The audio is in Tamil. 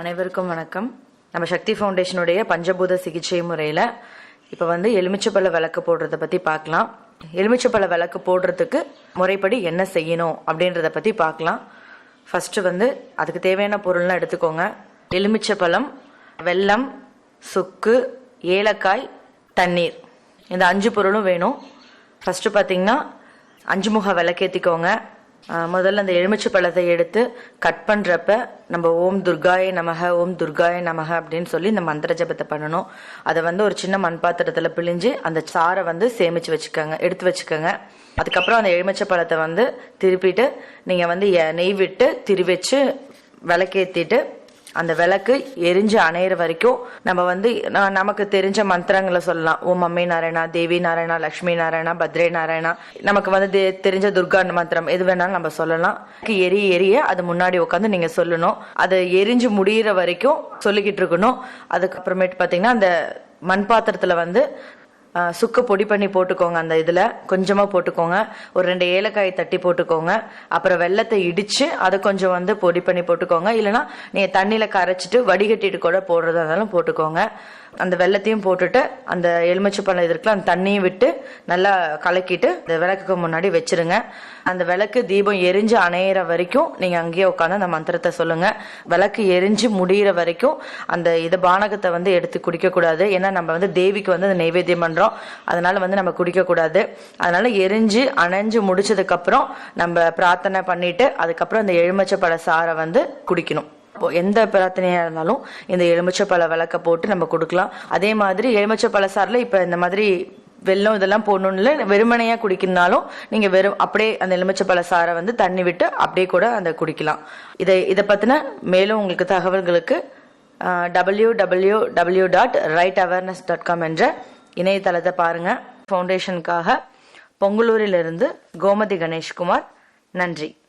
அனைவருக்கும் வணக்கம். நம்ம சக்தி ஃபவுண்டேஷனுடைய பஞ்சபூத சிகிச்சை முறையில் இப்போ வந்து எலுமிச்சப்பழ விளக்கு போடுறத பற்றி பார்க்கலாம். எலுமிச்சப்பழ விளக்கு போடுறதுக்கு முறைப்படி என்ன செய்யணும் அப்படின்றத பற்றி பார்க்கலாம். ஃபஸ்ட்டு வந்து அதுக்கு தேவையான பொருள்லாம் எடுத்துக்கோங்க. எலுமிச்சப்பழம் வெல்லம் சுக்கு ஏலக்காய் தண்ணீர். இந்த அஞ்சு பொருளும் வேணும். ஃபஸ்ட்டு பார்த்தீங்கன்னா அஞ்சு முக விளக்கேற்றிக்கோங்க முதல்ல அந்த எலுமிச்சை பழத்தை எடுத்து கட் பண்ணுறப்ப நம்ம ஓம் துர்காய நமக ஓம் துர்காய நமக அப்படின்னு சொல்லி இந்த மந்திர ஜபத்தை பண்ணணும். அதை வந்து ஒரு சின்ன மண் பாத்திரத்தில் பிழிஞ்சு அந்த சாரை வந்து சேமித்து வச்சுக்கோங்க எடுத்து வச்சுக்கோங்க. அதுக்கப்புறம் அந்த எலுமிச்சை பழத்தை வந்து திருப்பிட்டு நீங்கள் வந்து எ- நெய் விட்டு திரி வச்சு விளக்கேற்றிட்டு அந்த விளக்கு எரிஞ்சு அணையிற வரைக்கும் நம்ம வந்து நமக்கு தெரிஞ்ச மந்திரங்களை சொல்லலாம். ஓம் அம்மை நாராயணா தேவி நாராயணா லக்ஷ்மி நாராயணா பத்ரே நாராயணா. நமக்கு வந்து தெரிஞ்ச துர்கா மந்திரம் எது வேணாலும் நம்ம சொல்லலாம். எரிய எரிய அது முன்னாடி உட்காந்து நீங்க சொல்லணும். அது எரிஞ்சு முடியிற வரைக்கும் சொல்லிக்கிட்டு இருக்கணும். அதுக்கப்புறமேட்டு பார்த்தீங்கன்னா அந்த மண் பாத்திரத்துல வந்து சுக்கு பொடி பண்ணி போட்டுக்கோங்க அந்த இதில். கொஞ்சமாக போட்டுக்கோங்க. ஒரு ரெண்டு ஏலக்காயை தட்டி போட்டுக்கோங்க. அப்புறம் வெள்ளத்தை இடித்து அதை கொஞ்சம் வந்து பொடி பண்ணி போட்டுக்கோங்க. இல்லைன்னா நீங்கள் தண்ணியில் கரைச்சிட்டு வடிகட்டிட்டு கூட போடுறதா இருந்தாலும் போட்டுக்கோங்க. அந்த வெள்ளத்தையும் போட்டுட்டு அந்த எலுமிச்சை பழம் இது அந்த தண்ணியும் விட்டு நல்லா கலக்கிட்டு இந்த விளக்குக்கு முன்னாடி வச்சிருங்க. அந்த விளக்கு தீபம் எரிஞ்சு அணையிற வரைக்கும் நீங்கள் அங்கேயே உட்காந்து அந்த மந்திரத்தை சொல்லுங்கள் விளக்கு எரிஞ்சு முடியிற வரைக்கும் அந்த இதை பானகத்தை வந்து எடுத்து குடிக்கக்கூடாது. ஏன்னா நம்ம வந்து தேவிக்கு வந்து அந்த நைவேத்தியம் பண்ணுறோம் அதனால வந்து நம்ம குடிக்கக்கூடாது. அதனால எரிஞ்சு அணைஞ்சு முடிச்சதுக்கப்புறம் நம்ம பிரார்த்தனை பண்ணிட்டு அதுக்கப்புறம் அந்த எலுமிச்சை பழ சாறை வந்து குடிக்கணும். எந்த பிரார்த்தனையா இருந்தாலும் இந்த எலுமிச்சப்பழ விளக்க போட்டு நம்ம கொடுக்கலாம். அதே மாதிரி எலுமிச்சப்பழ சாரில் சாறில் இப்போ இந்த மாதிரி வெல்லம் இதெல்லாம் போடணும்ல இல்லை வெறுமனையா குடிக்கணும்னாலும் நீங்க வெறும் அப்படியே அந்த எலுமிச்சப்பழ சாரை சாறை வந்து தண்ணி விட்டு அப்படியே கூட அந்த குடிக்கலாம். இதை இதை பத்தின மேலும் உங்களுக்கு தகவல்களுக்கு W W W dot right awareness dot com என்ற இணையதளத்தை பாருங்க. ஃபவுண்டேஷனுக்காக பொங்கலூரிலிருந்து கோமதி கணேஷ்குமார் நன்றி.